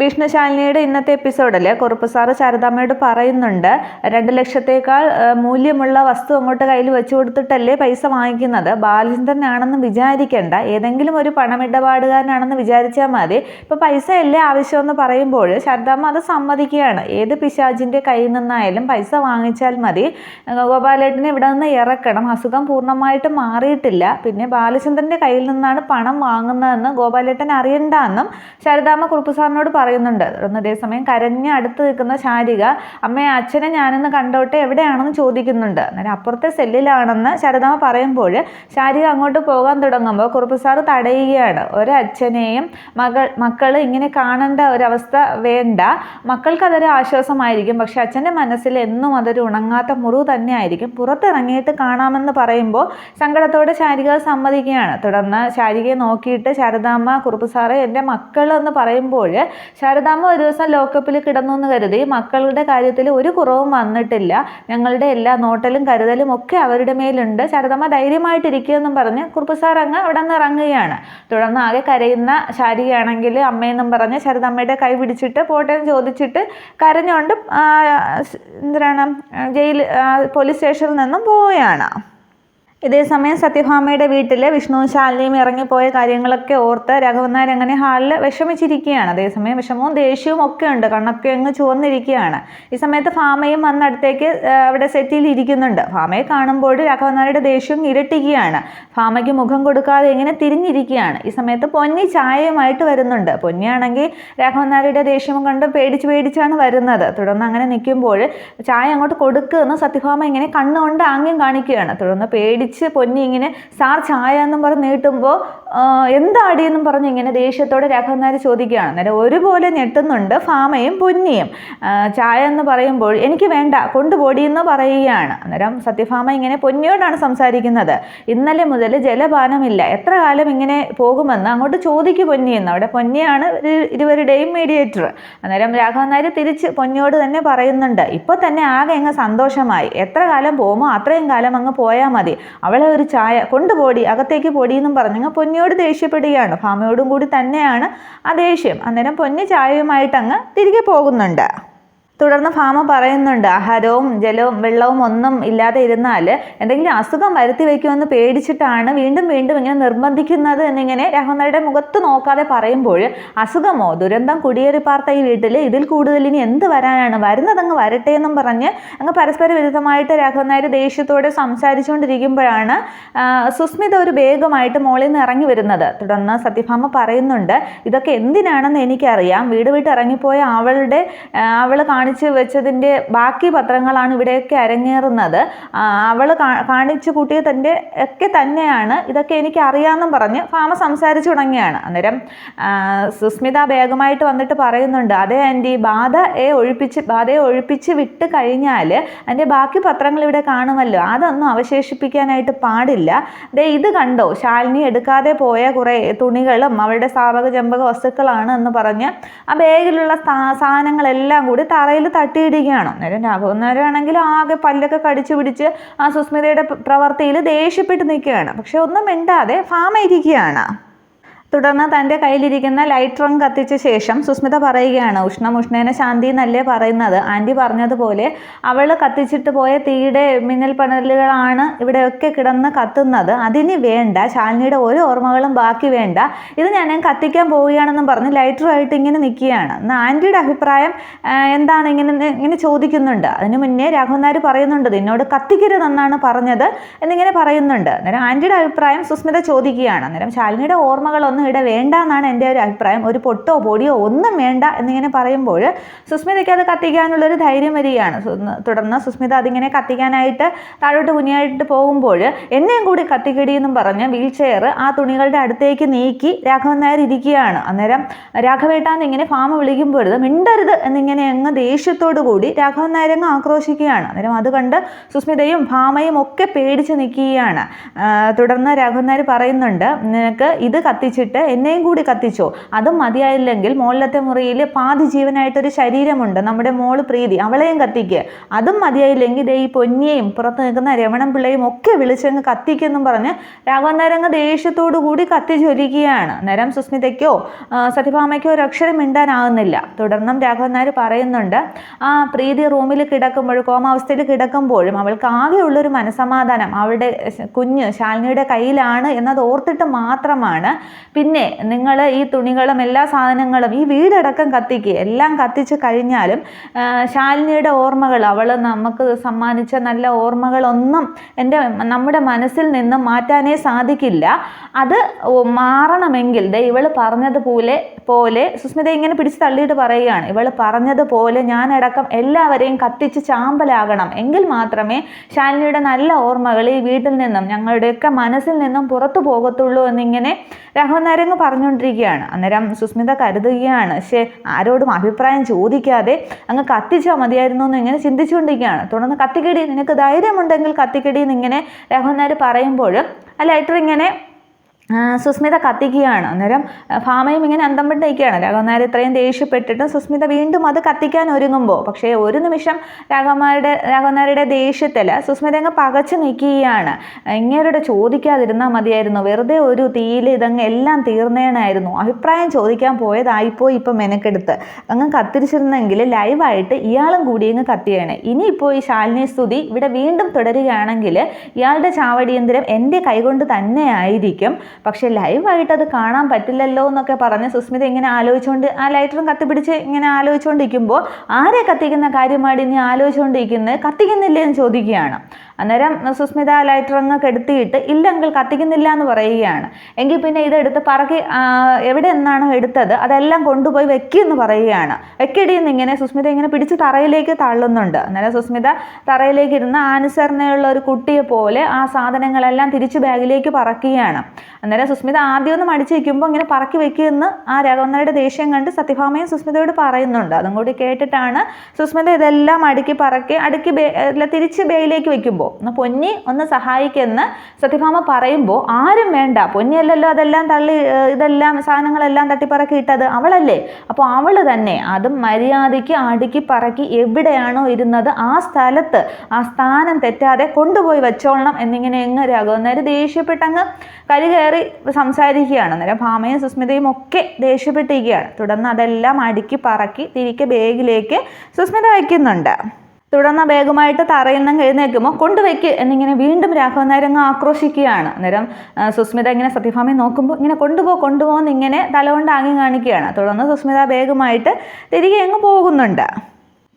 വിഷ്ണുശാലിനിയുടെ ഇന്നത്തെ എപ്പിസോഡിൽ കുറുപ്പ് ശാരദാമ്മയോട് പറയുന്നുണ്ട് രണ്ട് ലക്ഷത്തേക്കാൾ മൂല്യമുള്ള വസ്തു അങ്ങോട്ട് കയ്യിൽ വെച്ചു കൊടുത്തിട്ടല്ലേ പൈസ വാങ്ങിക്കുന്നത്. ബാലചന്ദ്രനാണെന്ന് വിചാരിക്കേണ്ട. ഏതെങ്കിലും ഒരു പണമിടപാടുകാരനാണെന്ന് വിചാരിച്ചാൽ മതി. ഇപ്പോൾ പൈസ അല്ലേ ആവശ്യമെന്ന് പറയുമ്പോൾ ശാരദാമ്മ അത് സമ്മതിക്കുകയാണ്. ഏത് പിശാചിന്റെ കയ്യിൽ നിന്നായാലും പൈസ വാങ്ങിച്ചാൽ മതി. ഗോപാലേട്ടനെ ഇവിടെ നിന്ന് ഇറക്കണം. അസുഖം പൂർണമായിട്ട് മാറിയിട്ടില്ല. പിന്നെ ബാലചന്ദ്രന്റെ കയ്യിൽ നിന്നാണ് പണം വാങ്ങുന്നതെന്ന് ഗോപാലേട്ടൻ അറിയണ്ടെന്നും ശാരദാമ്മ കുറുപ്പ് സാറിനോട് പറയുന്നുണ്ട്. തുടർന്ന് അതേസമയം കരഞ്ഞ് അടുത്ത് നിൽക്കുന്ന ശാരിക അമ്മയെ അച്ഛനെ ഞാനെന്ന് കണ്ടോട്ടെ? എവിടെയാണെന്ന് ചോദിക്കുന്നുണ്ട്. അന്നേരം അപ്പുറത്തെ സെല്ലിലാണെന്ന് ശാരദാമ്മ പറയുമ്പോൾ ശാരിക അങ്ങോട്ട് പോകാൻ തുടങ്ങുമ്പോൾ കുറുപ്പ് സാറ് തടയുകയാണ്. ഒരച്ഛനെയും മകൾ മക്കൾ ഇങ്ങനെ കാണേണ്ട ഒരവസ്ഥ വേണ്ട. മക്കൾക്ക് അതൊരു ആശ്വാസമായിരിക്കും. പക്ഷെ അച്ഛന്റെ മനസ്സിൽ എന്നും അതൊരു ഉണങ്ങാത്ത മുറിവ് തന്നെയായിരിക്കും. പുറത്തിറങ്ങിയിട്ട് കാണാമെന്ന് പറയുമ്പോൾ സങ്കടത്തോടെ ശാരിക സമ്മതിക്കുകയാണ്. തുടർന്ന് ശാരികയെ നോക്കിയിട്ട് ശാരദാമ്മ കുറുപ്പ് സാറ് എന്റെ മക്കൾ എന്ന് പറയുമ്പോൾ ശാരദാമ്മ ഒരു ദിവസം ലോക്കപ്പിൽ കിടന്നു എന്ന് കരുതി മക്കളുടെ കാര്യത്തിൽ ഒരു കുറവും വന്നിട്ടില്ല. ഞങ്ങളുടെ എല്ലാ നോട്ടലും കരുതലും ഒക്കെ അവരുടെ മേലുണ്ട്. ശാരദാമ്മ ധൈര്യമായിട്ടിരിക്കുമെന്നും പറഞ്ഞ് കുറുപ്പ് അങ്ങ് അവിടെ നിന്ന് ഇറങ്ങുകയാണ്. തുടർന്ന് ആകെ കരയുന്ന ശാരികയാണെങ്കിൽ അമ്മയെന്നും പറഞ്ഞ് ശാരദാമ്മയുടെ കൈ പിടിച്ചിട്ട് പോട്ടെ എന്ന് ചോദിച്ചിട്ട് കരഞ്ഞുകൊണ്ട് എന്താണ് ജയിൽ പോലീസ് സ്റ്റേഷനിൽ നിന്നും പോവുകയാണ്. ഇതേസമയം സത്യഭാമയുടെ വീട്ടിൽ വിഷ്ണു ശാലിനിയും ഇറങ്ങിപ്പോയ കാര്യങ്ങളൊക്കെ ഓർത്ത് രാഘവൻ നായർ അങ്ങനെ ഹാളിൽ വിഷമിച്ചിരിക്കുകയാണ്. അതേസമയം വിഷമവും ദേഷ്യവും ഒക്കെ ഉണ്ട്. കണ്ണൊക്കെ അങ്ങ് ചുവന്നിരിക്കുകയാണ്. ഈ സമയത്ത് ഫാമയും വന്നടുത്തേക്ക് അവിടെ സെറ്റിൽ ഇരിക്കുന്നുണ്ട്. ഫാമയെ കാണുമ്പോൾ രാഘവൻ നായരുടെ ദേഷ്യവും ഇരട്ടിക്കുകയാണ്. ഫാമയ്ക്ക് മുഖം കൊടുക്കാതെ ഇങ്ങനെ തിരിഞ്ഞിരിക്കുകയാണ്. ഈ സമയത്ത് പൊന്നി ചായയുമായിട്ട് വരുന്നുണ്ട്. പൊന്നിയാണെങ്കിൽ രാഘവൻ നായരുടെ ദേഷ്യം കണ്ട് പേടിച്ച് പേടിച്ചാണ് വരുന്നത്. തുടർന്ന് അങ്ങനെ നിൽക്കുമ്പോൾ ചായ അങ്ങോട്ട് കൊടുക്കുമെന്ന് സത്യഭാമ ഇങ്ങനെ കണ്ണുകൊണ്ട് ആംഗ്യം കാണിക്കുകയാണ്. തുടർന്ന് പേടിച്ച് പൊന്നി ഇങ്ങനെ സാർ ചായ എന്നും പറഞ്ഞ് നീട്ടുമ്പോൾ എന്താടി എന്നും പറഞ്ഞ് ഇങ്ങനെ ദേഷ്യത്തോടെ രാഘവൻ ചോദിക്കുകയാണ്. അന്നേരം ഒരുപോലെ ഞെട്ടുന്നുണ്ട് ഫാമയും പൊന്നിയും. ചായ എന്ന് പറയുമ്പോൾ എനിക്ക് വേണ്ട കൊണ്ടുപോടി എന്ന് പറയുകയാണ്. അന്നേരം സത്യഭാമ ഇങ്ങനെ പൊന്നിയോടാണ് സംസാരിക്കുന്നത്. ഇന്നലെ മുതൽ ജലപാനമില്ല. എത്ര കാലം ഇങ്ങനെ പോകുമെന്ന് അങ്ങോട്ട് ചോദിക്കു പൊന്നിയെന്ന് അവിടെ പൊന്നിയാണ് ഇരു- ഇരുവരുടെയും മീഡിയേറ്റർ അന്നേരം രാഘവൻ തിരിച്ച് പൊന്നിയോട് തന്നെ പറയുന്നുണ്ട്. ഇപ്പോൾ തന്നെ ആകെ അങ്ങ് സന്തോഷമായി. എത്ര കാലം പോകുമോ അത്രയും കാലം അങ്ങ് പോയാൽ മതി. അവളെ ഒരു ചായ കൊണ്ടുപോടി അകത്തേക്ക് പൊടിയെന്നും പറഞ്ഞങ്ങ് പറഞ്ഞങ്ങ് പൊന്നിയോട് ദേഷ്യപ്പെടുകയാണ്. ഭാമിയോടും കൂടി തന്നെയാണ് ആ ദേഷ്യം. അന്നേരം പൊന്നി ചായയുമായിട്ട് അങ്ങ് തിരികെ പോകുന്നുണ്ട്. തുടർന്ന് ഫാമ പറയുന്നുണ്ട് ആഹാരവും ജലവും വെള്ളവും ഒന്നും ഇല്ലാതെ ഇരുന്നാൽ എന്തെങ്കിലും അസുഖം വരുത്തി വയ്ക്കുമെന്ന് പേടിച്ചിട്ടാണ് വീണ്ടും വീണ്ടും ഇങ്ങനെ നിർബന്ധിക്കുന്നത് എന്നിങ്ങനെ രാഘവനാരുടെ മുഖത്ത് നോക്കാതെ പറയുമ്പോൾ അസുഖമോ? ദുരന്തം കുടിയേറി പാർത്ത ഈ വീട്ടിൽ ഇതിൽ കൂടുതൽ ഇനി എന്ത് വരാനാണ്? വരുന്നതങ്ങ് വരട്ടെ എന്നും പറഞ്ഞ് അങ്ങ് പരസ്പര വിരുദ്ധമായിട്ട് രാഘവൻ നായർ ദേഷ്യത്തോടെ സംസാരിച്ചുകൊണ്ടിരിക്കുമ്പോഴാണ് സുസ്മിത ഒരു വേഗമായിട്ട് മോളിൽ നിന്ന് ഇറങ്ങി വരുന്നത്. തുടർന്ന് സത്യഭാമ പറയുന്നുണ്ട് ഇതൊക്കെ എന്തിനാണെന്ന് എനിക്കറിയാം. വീട് വിട്ട് ഇറങ്ങിപ്പോയ അവളുടെ അവൾ കാണിച്ചു വെച്ചതിന്റെ ബാക്കി പത്രങ്ങളാണ് ഇവിടെയൊക്കെ അരങ്ങേറുന്നത്. അവൾ കാണിച്ചു കൂട്ടിയ തന്റെ ഒക്കെ തന്നെയാണ്. ഇതൊക്കെ എനിക്ക് അറിയാമെന്നും പറഞ്ഞ് ഫാമ സംസാരിച്ചു തുടങ്ങിയാണ്. അന്നേരം സുസ്മിത ബേഗമായിട്ട് വന്നിട്ട് പറയുന്നുണ്ട് അതെ ആന്റി ബാധയെ ഒഴിപ്പിച്ച് ബാധയെ ഒഴിപ്പിച്ച് വിട്ട് കഴിഞ്ഞാൽ അതിന്റെ ബാക്കി പത്രങ്ങൾ ഇവിടെ കാണുമല്ലോ. അതൊന്നും അവശേഷിപ്പിക്കാനായിട്ട് പാടില്ല. ദേ ഇത് കണ്ടോ? ശാലിനി എടുക്കാതെ പോയ കുറേ തുണികളും അവളുടെ സ്ഥാപക ജമ്പക വസ്തുക്കളാണ് എന്ന് പറഞ്ഞ് ആ ബാഗിലുള്ള സാധനങ്ങളെല്ലാം കൂടി തറയിൽ തട്ടിയിടുകയാണ്. അന്നേരം രാഘവൻ നായരാണെങ്കിൽ ആകെ പല്ലൊക്കെ കടിച്ചു പിടിച്ച് ആ സുസ്മിതയുടെ പ്രവൃത്തിയിൽ ദേഷ്യപ്പെട്ട് നിൽക്കുകയാണ്. പക്ഷെ ഒന്നും മിണ്ടാതെ ഫാമ ഇരിക്കുകയാണ്. തുടർന്ന് തന്റെ കയ്യിലിരിക്കുന്ന ലൈറ്റ് റങ് കത്തിച്ച ശേഷം സുസ്മിത പറയുകയാണ് ഉഷ്ണം ഉഷ്ണേന ശാന്തി എന്നല്ലേ പറയുന്നത്? ആന്റി പറഞ്ഞതുപോലെ അവൾ കത്തിച്ചിട്ട് പോയ തീയുടെ മിന്നൽ പണലുകളാണ് ഇവിടെയൊക്കെ കിടന്ന് കത്തുന്നത്. അതിന് വേണ്ട ശാലിനിയുടെ ഒരു ഓർമ്മകളും ബാക്കി വേണ്ട. ഇത് ഞാൻ കത്തിക്കാൻ പോവുകയാണെന്നും പറഞ്ഞ് ലൈറ്ററുമായിട്ട് ഇങ്ങനെ നിൽക്കുകയാണ്. എന്നാൽ ആന്റിയുടെ അഭിപ്രായം എന്താണ് ഇങ്ങനെ ഇങ്ങനെ ചോദിക്കുന്നുണ്ട്? അതിന് മുന്നേ രാഘവനാർ പറയുന്നുണ്ട് നിന്നോട് കത്തിക്കരുതെന്നാണ് പറഞ്ഞത് എന്നിങ്ങനെ പറയുന്നുണ്ട്. അന്നേരം ആന്റിയുടെ അഭിപ്രായം സുസ്മിത ചോദിക്കുകയാണ്. അന്നേരം ശാലിനിയുടെ ഓർമ്മകളൊന്നും ഇവിടെ വേണ്ട എന്നാണ് എന്റെ ഒരു അഭിപ്രായം. ഒരു പൊട്ടോ പൊടിയോ ഒന്നും വേണ്ട എന്നിങ്ങനെ പറയുമ്പോൾ സുസ്മിതയ്ക്ക് അത് കത്തിക്കാനുള്ളൊരു ധൈര്യം വരികയാണ്. തുടർന്ന് സുസ്മിത അതിങ്ങനെ കത്തിക്കാനായിട്ട് താഴോട്ട് കുനിയായിട്ട് പോകുമ്പോൾ എന്നെയും കൂടി കത്തിക്കടി എന്നും പറഞ്ഞ് വീൽ ചെയർ ആ തുണികളുടെ അടുത്തേക്ക് നീക്കി രാഘവൻ നായർ ഇരിക്കുകയാണ്. അന്നേരം രാഘവേട്ടാന്ന് ഇങ്ങനെ ഫാമ വിളിക്കുമ്പോൾ മിണ്ടരുത് എന്നിങ്ങനെ അങ്ങ് ദേഷ്യത്തോടു കൂടി രാഘവൻ നായർ അങ്ങ് ആക്രോശിക്കുകയാണ്. അന്നേരം അത് കണ്ട് സുസ്മിതയും ഭാമയും ഒക്കെ പേടിച്ച് നിൽക്കുകയാണ്. തുടർന്ന് രാഘവൻ നായർ പറയുന്നുണ്ട് നിനക്ക് ഇത് കത്തിച്ചിട്ട് കത്തിച്ചിട്ട് എന്നെയും കൂടി കത്തിച്ചോ? അതും മതിയായില്ലെങ്കിൽ മുകളിലത്തെ മുറിയിൽ പാതി ജീവനായിട്ടൊരു ശരീരമുണ്ട്. നമ്മുടെ മോൾ പ്രീതി അവളെയും കത്തിക്ക്. അതും മതിയായില്ലെങ്കിൽ ദേ ഈ പൊന്നിയെയും പുറത്ത് നിൽക്കുന്ന രമണൻ പിള്ളയും ഒക്കെ വിളിച്ചങ്ങ് കത്തിക്കെന്നും പറഞ്ഞ് രാഘവൻ നായരങ്ങ് ദേഷ്യത്തോടു കൂടി കത്തിച്ചൊലിക്കുകയാണ് നേരം സുസ്മിതയ്ക്കോ സത്യഭാമയ്ക്കോ ഒരു അക്ഷരം മിണ്ടാനാകുന്നില്ല തുടർന്നും രാഘവനാർ പറയുന്നുണ്ട് ആ പ്രീതി റൂമിൽ കിടക്കുമ്പോഴും കോമാവസ്ഥയിൽ കിടക്കുമ്പോഴും അവൾക്ക് ആകെയുള്ളൊരു മനസമാധാനം അവളുടെ കുഞ്ഞ് ശാലിനിയുടെ കയ്യിലാണ് എന്നത് ഓർത്തിട്ട് മാത്രമാണ് പിന്നെ നിങ്ങൾ ഈ തുണികളും എല്ലാ സാധനങ്ങളും ഈ വീടടക്കം കത്തിക്കുക എല്ലാം കത്തിച്ച് കഴിഞ്ഞാലും ശാലിനിയുടെ ഓർമ്മകൾ അവൾ നമുക്ക് സമ്മാനിച്ച നല്ല ഓർമ്മകളൊന്നും എന്റെ നമ്മുടെ മനസ്സിൽ നിന്നും മാറ്റാനേ സാധിക്കില്ല. അത് മാറണമെങ്കിൽ ഇവൾ പറഞ്ഞതുപോലെ പോലെ സുസ്മിത ഇങ്ങനെ പിടിച്ച് തള്ളിയിട്ട് പറയുകയാണ്. ഇവൾ പറഞ്ഞതുപോലെ ഞാനടക്കം എല്ലാവരെയും കത്തിച്ച് ചാമ്പലാകണം. എങ്കിൽ മാത്രമേ ശാലിനിയുടെ നല്ല ഓർമ്മകൾ ഈ വീട്ടിൽ നിന്നും ഞങ്ങളുടെയൊക്കെ മനസ്സിൽ നിന്നും പുറത്തു പോകത്തുള്ളൂ എന്നിങ്ങനെ രാഘവൻ നായരങ്ങ് പറഞ്ഞുകൊണ്ടിരിക്കുകയാണ്. അന്നേരം സുസ്മിത കരുതുകയാണ്. പക്ഷേ ആരോടും അഭിപ്രായം ചോദിക്കാതെ അങ്ങ് കത്തിച്ചാൽ മതിയായിരുന്നു എന്ന് ഇങ്ങനെ ചിന്തിച്ചുകൊണ്ടിരിക്കുകയാണ്. തുടർന്ന് കത്തിക്കടി നിനക്ക് ധൈര്യമുണ്ടെങ്കിൽ കത്തിക്കടി എന്നിങ്ങനെ രാഘവൻ നായർ പറയുമ്പോഴും ആ ലൈറ്റർ ഇങ്ങനെ സുസ്മിത കത്തിക്കുകയാണ്. അന്നേരം ഭാമയും ഇങ്ങനെ അന്തം വിട്ട് നിൽക്കുകയാണ് രാഘവനായർ ഇത്രയും ദേഷ്യപ്പെട്ടിട്ടും സുസ്മിത വീണ്ടും അത് കത്തിക്കാൻ ഒരുങ്ങുമ്പോൾ പക്ഷേ ഒരു നിമിഷം രാഘവന്മാരുടെ രാഘവന്മാരുടെ ദേഷ്യത്തിൽ സുസ്മിത അങ്ങ് പകച്ചു നിൽക്കുകയാണ് ഇങ്ങേരുടെ ചോദിക്കാതിരുന്നാൽ മതിയായിരുന്നു. വെറുതെ ഒരു തീയിൽ ഇതങ്ങ് എല്ലാം തീർന്നേണായിരുന്നു. അഭിപ്രായം ചോദിക്കാൻ പോയതായിപ്പോയി ഇപ്പം മെനക്കെടുത്ത്. അങ്ങ് കത്തിരിച്ചിരുന്നെങ്കിൽ ലൈവായിട്ട് ഇയാളും കൂടി അങ്ങ് കത്തിയാണ് ഇനിയിപ്പോൾ ഈ ശാലിനി സ്തുതി ഇവിടെ വീണ്ടും തുടരുകയാണെങ്കിൽ ഇയാളുടെ ചാവടിയന്തരം എന്റെ കൈകൊണ്ട് തന്നെ ആയിരിക്കും. പക്ഷേ ലൈവായിട്ട് അത് കാണാൻ പറ്റില്ലല്ലോ എന്നൊക്കെ പറഞ്ഞ് സുസ്മിത ഇങ്ങനെ ആലോചിച്ചുകൊണ്ട് ആ ലൈറ്ററും കത്തിപ്പിടിച്ച് ഇങ്ങനെ ആലോചിച്ചുകൊണ്ടിരിക്കുമ്പോൾ ആരെ കത്തിക്കുന്ന കാര്യമായിട്ട് ഇനി ആലോചിച്ചുകൊണ്ടിരിക്കുന്നത് കത്തിക്കുന്നില്ലേ എന്ന് ചോദിക്കുകയാണ്. അന്നേരം സുസ്മിത ലൈറ്റർ അങ്ങ് കെടുത്തിയിട്ട് ഇല്ലെങ്കിൽ കത്തിക്കുന്നില്ല എന്ന് പറയുകയാണ്. എങ്കിൽ പിന്നെ ഇതെടുത്ത് പറക്കി എവിടെ നിന്നാണോ എടുത്തത് അതെല്ലാം കൊണ്ടുപോയി വെക്കിയെന്ന് പറയുകയാണ്. വെക്കടി എന്നിങ്ങനെ സുസ്മിത ഇങ്ങനെ പിടിച്ച് തറയിലേക്ക് തള്ളുന്നുണ്ട്. അന്നേരം സുസ്മിത തറയിലേക്ക് ഇരുന്ന് ആനുസരണയുള്ള ഒരു കുട്ടിയെ പോലെ ആ സാധനങ്ങളെല്ലാം തിരിച്ച് ബാഗിലേക്ക് പറക്കുകയാണ്. അന്നേരം സുസ്മിത ആദ്യം ഒന്ന് മടിച്ച് വയ്ക്കുമ്പോൾ ഇങ്ങനെ പറക്കി വെക്കുമെന്ന് ആ രാഘവന്നയുടെ ദേഷ്യം കണ്ട് സത്യഭാമയും സുസ്മിതയോട് പറയുന്നുണ്ട്. അതും കൂടി കേട്ടിട്ടാണ് സുസ്മിത ഇതെല്ലാം അടുക്കി പറക്കി അടുക്കി ബേ തിരിച്ച് ബേയിലേക്ക് വെക്കുമ്പോൾ എന്നാൽ പൊന്നി ഒന്ന് സഹായിക്കുമെന്ന് സത്യഭാമ പറയുമ്പോൾ ആരും വേണ്ട. പൊന്നിയല്ലല്ലോ അതെല്ലാം തള്ളി ഇതെല്ലാം സാധനങ്ങളെല്ലാം തട്ടിപ്പറക്കി ഇട്ടത് അവളല്ലേ? അപ്പോൾ അവൾ തന്നെ അതും മര്യാദയ്ക്ക് അടുക്കി പറക്കി എവിടെയാണോ ഇരുന്നത് ആ സ്ഥലത്ത് ആ സ്ഥാനം തെറ്റാതെ കൊണ്ടുപോയി വെച്ചോളണം എന്നിങ്ങനെ എങ്ങ് രാഘവന്നേര് ദേഷ്യപ്പെട്ടങ്ങ് കരി കയറി സംസാരിക്കുകയാണ്. അന്നേരം ഭാമയും സുസ്മിതയും ഒക്കെ ദേഷ്യപ്പെട്ടിരിക്കുകയാണ്. തുടർന്ന് അതെല്ലാം അടുക്കി പറക്കി തിരികെ ബാഗിലേക്ക് സുസ്മിത വയ്ക്കുന്നുണ്ട്. തുടർന്ന് ബാഗുമായിട്ട് തറയിൽ നിന്ന് എഴുന്നേൽക്കുമ്പോൾ കൊണ്ടുവയ്ക്ക് എന്നിങ്ങനെ വീണ്ടും രാഘവൻ നായർ അങ്ങ് ആക്രോശിക്കുകയാണ്. അന്നേരം സുസ്മിത ഇങ്ങനെ സത്യഭാമയെ നോക്കുമ്പോൾ ഇങ്ങനെ കൊണ്ടുപോ കൊണ്ടുപോകുന്ന ഇങ്ങനെ തലകൊണ്ട് ആങ്ങി കാണിക്കുകയാണ്. തുടർന്ന് സുസ്മിത ബാഗുമായിട്ട് തിരികെ അങ്ങ് പോകുന്നുണ്ട്.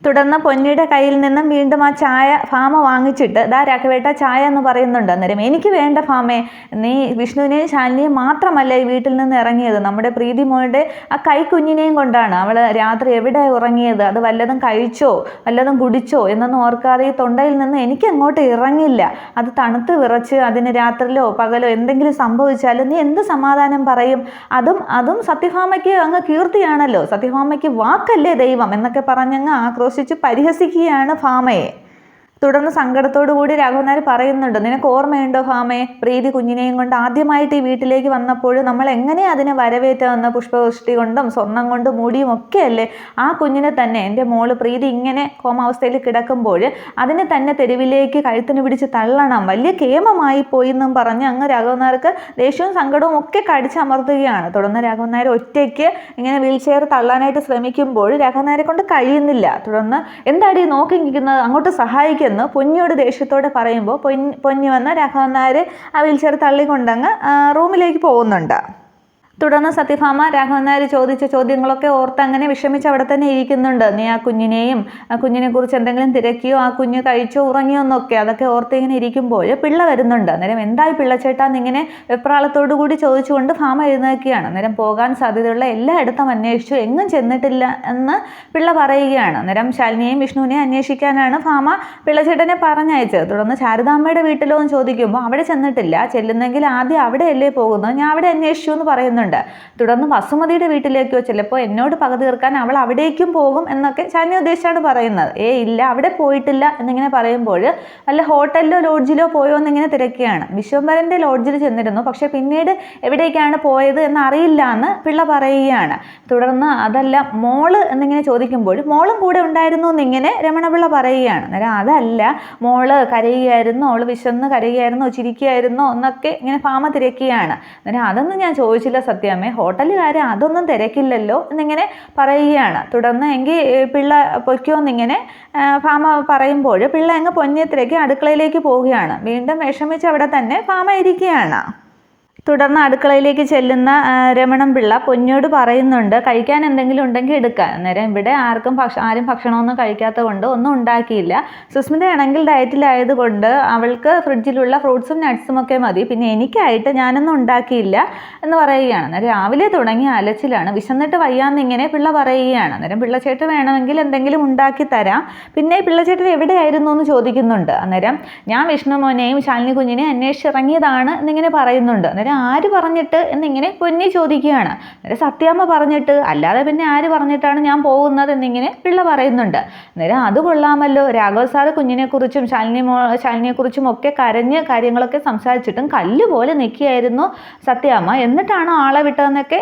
തുടർന്ന് പൊന്നിയുടെ കയ്യിൽ നിന്നും വീണ്ടും ആ ചായ ഫാമ വാങ്ങിച്ചിട്ട് ദാ രാഘവേട്ട ചായ എന്ന് പറയുന്നുണ്ട് അന്നേരം എനിക്ക് വേണ്ട ഫാമേ നീ വിഷ്ണുവിനെയും ശാലിനിയും മാത്രമല്ല ഈ വീട്ടിൽ നിന്ന് ഇറങ്ങിയത്. നമ്മുടെ പ്രീതി മോളുടെ ആ കൈക്കുഞ്ഞിനെയും കൊണ്ടാണ്. അവൾ രാത്രി എവിടെ ഉറങ്ങിയത്? അത് വല്ലതും കഴിച്ചോ? വല്ലതും കുടിച്ചോ? എന്നൊന്നും ഓർക്കാതെ ഈ തൊണ്ടയിൽ നിന്ന് എനിക്ക് അങ്ങോട്ട് ഇറങ്ങില്ല. അത് തണുത്ത് വിറച്ച് അതിന് രാത്രിയിലോ പകലോ എന്തെങ്കിലും സംഭവിച്ചാലും നീ എന്ത് സമാധാനം പറയും? അതും അതും സത്യഭാമയ്ക്ക് അങ്ങ് കീർത്തിയാണല്ലോ. സത്യഭാമയ്ക്ക് വാക്കല്ലേ ദൈവം? എന്നൊക്കെ പറഞ്ഞങ്ങ് ആക്രോശിച്ച് പരിഹസിക്കുകയാണ് ഭാമയെ തുടർന്ന് സങ്കടത്തോടു കൂടി രാഘവനാർ പറയുന്നുണ്ട് നിനക്ക് ഓർമ്മയുണ്ടോ ഹാമേ? പ്രീതി കുഞ്ഞിനെയും കൊണ്ട് ആദ്യമായിട്ട് ഈ വീട്ടിലേക്ക് വന്നപ്പോൾ നമ്മൾ എങ്ങനെ അതിനെ വരവേറ്റതെന്ന് പുഷ്പവൃഷ്ടി കൊണ്ടും സ്വർണം കൊണ്ടും മൂടിയും ഒക്കെയല്ലേ? ആ കുഞ്ഞിനെ തന്നെ എന്റെ മോൾ പ്രീതി ഇങ്ങനെ കോമാവസ്ഥയിൽ കിടക്കുമ്പോൾ അതിനെ തന്നെ തെരുവിലേക്ക് കഴുത്തിന് പിടിച്ച് തള്ളണം. വലിയ കേമമായി പോയി എന്നും പറഞ്ഞ് അങ്ങ് രാഘവനാർക്ക് ദേഷ്യവും സങ്കടവും ഒക്കെ കടിച്ചമർത്തുകയാണ്. തുടർന്ന് രാഘവനായർ ഒറ്റയ്ക്ക് ഇങ്ങനെ വീൽ ചെയർ തള്ളാനായിട്ട് ശ്രമിക്കുമ്പോൾ രാഘവനായരെ കൊണ്ട് കഴിയുന്നില്ല. തുടർന്ന് എന്താടി നോക്കി നിൽക്കുന്നത് അങ്ങോട്ട് സഹായിക്കുന്നു പൊന്നിയോട് ദേഷ്യത്തോടെ പറയുമ്പോൾ പൊന്നി പൊന്നി വന്ന് രാഘവൻ നായർ ആ വീൽ ചെയർ തള്ളിക്കൊണ്ടങ്ങ് റൂമിലേക്ക് പോകുന്നുണ്ട്. തുടർന്ന് സത്യഭാമ രാഘവൻ നായർ ചോദിച്ച ചോദ്യങ്ങളൊക്കെ ഓർത്ത് അങ്ങനെ വിഷമിച്ച് അവിടെ തന്നെ ഇരിക്കുന്നുണ്ട്. നീ ആ കുഞ്ഞിനെയും ആ കുഞ്ഞിനെ കുറിച്ച് എന്തെങ്കിലും തിരക്കിയോ ആ കുഞ്ഞ് കഴിച്ചോ ഉറങ്ങിയോ എന്നൊക്കെ അതൊക്കെ ഓർത്ത് ഇങ്ങനെ ഇരിക്കുമ്പോൾ പിള്ള വരുന്നുണ്ട്. അന്നേരം എന്തായി പിള്ളച്ചേട്ടാന്ന് ഇങ്ങനെ വെപ്രാളത്തോടു കൂടി ചോദിച്ചുകൊണ്ട് ഭാമ എഴുന്നേൽക്കുകയാണ്. അന്നേരം പോകാൻ സാധ്യതയുള്ള എല്ലായിടത്തും അന്വേഷിച്ചു. എങ്ങും ചെന്നിട്ടില്ല എന്ന് പിള്ള പറയുകയാണ്. അന്നേരം ശാലിനിയെയും വിഷ്ണുവിനെയും അന്വേഷിക്കാനാണ് ഭാമ പിള്ളച്ചേട്ടനെ പറഞ്ഞയച്ചത്. തുടർന്ന് ശാരദാമ്മയുടെ വീട്ടിലോ ചോദിക്കുമ്പോൾ അവിടെ ചെന്നിട്ടില്ല. ചെല്ലുന്നെങ്കിൽ ആദ്യം അവിടെയല്ലേ പോകുന്നത്? ഞാൻ അവിടെ അന്വേഷിച്ചു എന്ന് പറയുന്നുണ്ട്. പറയുന്നുണ്ട്. തുടർന്ന് വസുമതിയുടെ വീട്ടിലേക്കോ ചിലപ്പോൾ എന്നോട് പക തീർക്കാൻ അവൾ അവിടേക്കും പോകും എന്നൊക്കെ ചാനി ഉദ്ദേശിച്ചാണ് പറയുന്നത്. ഏ ഇല്ല അവിടെ പോയിട്ടില്ല എന്നിങ്ങനെ പറയുമ്പോൾ വല്ല ഹോട്ടലിലോ ലോഡ്ജിലോ പോയോ എന്നിങ്ങനെ തിരക്കുകയാണ് വിശ്വംഭരന്റെ ലോഡ്ജിൽ ചെന്നിരുന്നു. പക്ഷെ പിന്നീട് എവിടേക്കാണ് പോയത് എന്ന് അറിയില്ല എന്ന് പിള്ള പറയുകയാണ്. തുടർന്ന് അതല്ല മോൾ എന്നിങ്ങനെ ചോദിക്കുമ്പോൾ മോളും കൂടെ ഉണ്ടായിരുന്നു എന്നിങ്ങനെ രമണപിള്ള പറയുകയാണ്. അന്നേരം അതല്ല മോൾ കരയുകയായിരുന്നു അവൾ വിശന്ന് കരയുകയായിരുന്നോ ചിരിക്കുകയായിരുന്നോ എന്നൊക്കെ ഇങ്ങനെ ഫാമ തിരക്കുകയാണ് അന്നേരം അതൊന്നും ഞാൻ ചോദിച്ചില്ല സത്യമേ ഹോട്ടലുകാർ അതൊന്നും തിരക്കില്ലല്ലോ എന്നിങ്ങനെ പറയുകയാണ്. തുടർന്ന് എങ്കിൽ പിള്ള പൊയ്ക്കോന്നിങ്ങനെ ഫാമ പറയുമ്പോൾ പിള്ള അങ്ങ് പൊന്നിയത്തിലേക്ക് അടുക്കളയിലേക്ക് പോവുകയാണ്. വീണ്ടും വിഷമിച്ച് അവിടെ തന്നെ ഫാമ ഇരിക്കുകയാണ്. തുടർന്ന് അടുക്കളയിലേക്ക് ചെല്ലുന്ന രമണം രമണൻ പിള്ള പൊന്നോട് പറയുന്നുണ്ട് കഴിക്കാൻ എന്തെങ്കിലും ഉണ്ടെങ്കിൽ എടുക്കാൻ അന്നേരം ഇവിടെ ആർക്കും ഭക്ഷ ആരും ഭക്ഷണമൊന്നും കഴിക്കാത്തത് കൊണ്ട് ഒന്നും ഉണ്ടാക്കിയില്ല. സുസ്മിതയാണെങ്കിൽ ഡയറ്റിലായതുകൊണ്ട് അവൾക്ക് ഫ്രിഡ്ജിലുള്ള ഫ്രൂട്ട്സും നട്ട്സും ഒക്കെ മതി. പിന്നെ എനിക്കായിട്ട് ഞാനൊന്നും ഉണ്ടാക്കിയില്ല എന്ന് പറയുകയാണ്. അന്നേരം രാവിലെ തുടങ്ങിയ അലച്ചിലാണ്. വിശന്നിട്ട് വയ്യാന്നിങ്ങനെ പിള്ള പറയുകയാണ്. അന്നേരം പിള്ളച്ചേട്ട് വേണമെങ്കിൽ എന്തെങ്കിലും ഉണ്ടാക്കി തരാം. പിന്നെ പിള്ളച്ചേട്ടൻ എവിടെയായിരുന്നു എന്ന് ചോദിക്കുന്നുണ്ട്. അന്നേരം ഞാൻ വിഷ്ണു വിഷ്ണുമോനെയും ശാലിനി കുഞ്ഞിനെയും അന്വേഷിച്ചിറങ്ങിയതാണ് എന്നിങ്ങനെ പറയുന്നുണ്ട്. അന്നേരം ആര് പറഞ്ഞിട്ട് എന്നിങ്ങനെ പൊന്നി ചോദിക്കുകയാണ്. നേരെ സത്യാമ്മ പറഞ്ഞിട്ട് അല്ലാതെ പിന്നെ ആര് പറഞ്ഞിട്ടാണ് ഞാൻ പോകുന്നത് എന്നിങ്ങനെ പിള്ള പറയുന്നുണ്ട്. നേരെ അത് കൊള്ളാമല്ലോ. രാഘവ സാറ് കുഞ്ഞിനെക്കുറിച്ചും ശാലിനി മോ ശാലിനിയെക്കുറിച്ചും ഒക്കെ കരഞ്ഞ് കാര്യങ്ങളൊക്കെ സംസാരിച്ചിട്ടും കല്ല് പോലെ നിൽക്കുകയായിരുന്നു സത്യാമ്മ. എന്നിട്ടാണോ ആളെ വിട്ടതെന്നൊക്കെ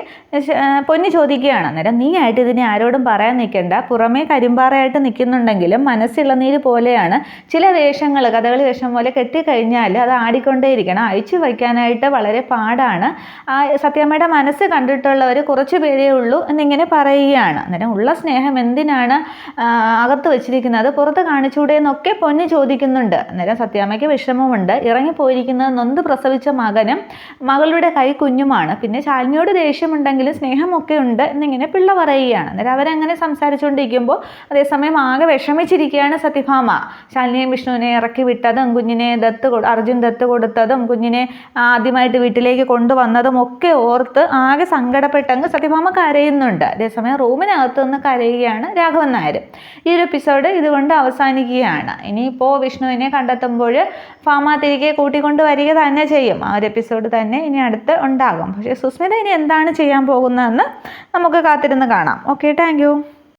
പൊന്നി ചോദിക്കുകയാണ്. നേരെ നീ ആയിട്ട് ഇതിനെ ആരോടും പറയാൻ നിൽക്കേണ്ട. പുറമേ കരിമ്പാറയായിട്ട് നിൽക്കുന്നുണ്ടെങ്കിലും മനസ്സിളനീര് പോലെയാണ് ചില വേഷങ്ങൾ കഥകളി വേഷം പോലെ കെട്ടിക്കഴിഞ്ഞാൽ അത് ആടിക്കൊണ്ടേയിരിക്കണം. അഴിച്ചു വയ്ക്കാനായിട്ട് വളരെ പാടാണ്. ആ സത്യാമ്മയുടെ മനസ്സ് കണ്ടിട്ടുള്ളവർ കുറച്ച് പേരേ ഉള്ളൂ എന്നിങ്ങനെ പറയുകയാണ്. അന്നേരം ഉള്ള സ്നേഹം എന്തിനാണ് അകത്ത് വെച്ചിരിക്കുന്നത്? പുറത്ത് കാണിച്ചൂടെ എന്നൊക്കെ പൊന്നു ചോദിക്കുന്നുണ്ട്. അന്നേരം സത്യാമ്മയ്ക്ക് വിഷമമുണ്ട്. ഇറങ്ങിപ്പോയിരിക്കുന്നത് നൊന്ത് പ്രസവിച്ച മകനും മകളുടെ കൈ കുഞ്ഞുമാണ്. പിന്നെ ശാലിനിയോട് ദേഷ്യമുണ്ടെങ്കിലും സ്നേഹമൊക്കെ ഉണ്ട് എന്നിങ്ങനെ പിള്ള പറയുകയാണ്. അന്നേരം അവരങ്ങനെ സംസാരിച്ചുകൊണ്ടിരിക്കുമ്പോൾ അതേസമയം ആകെ വിഷമിച്ചിരിക്കുകയാണ് സത്യഭാമ. ശാലിനിയും വിഷ്ണുവിനെ ഇറക്കി വിട്ടതും കുഞ്ഞിനെ ദത്ത് അർജുൻ ദത്ത് കൊടുത്തതും കുഞ്ഞിനെ ആദ്യമായിട്ട് വീട്ടിലേക്ക് കൊണ്ടുവന്നതും ഒക്കെ ഓർത്ത് ആകെ സങ്കടപ്പെട്ടങ്ങ് സത്യഭാമ കരയുന്നുണ്ട്. അതേസമയം റൂമിനകത്ത് നിന്ന് കരയുകയാണ് രാഘവൻ നായർ. ഈ ഒരു എപ്പിസോഡ് ഇതുകൊണ്ട് അവസാനിക്കുകയാണ്. ഇനിയിപ്പോൾ വിഷ്ണുവിനെ കണ്ടെത്തുമ്പോൾ ഫാമ തിരികെ കൂട്ടിക്കൊണ്ട് വരിക തന്നെ ചെയ്യും. ആ ഒരു എപ്പിസോഡ് തന്നെ ഇനി അടുത്ത് ഉണ്ടാകും. പക്ഷേ സുസ്മിത ഇനി എന്താണ് ചെയ്യാൻ പോകുന്നതെന്ന് നമുക്ക് കാത്തിരുന്ന് കാണാം. Okay thank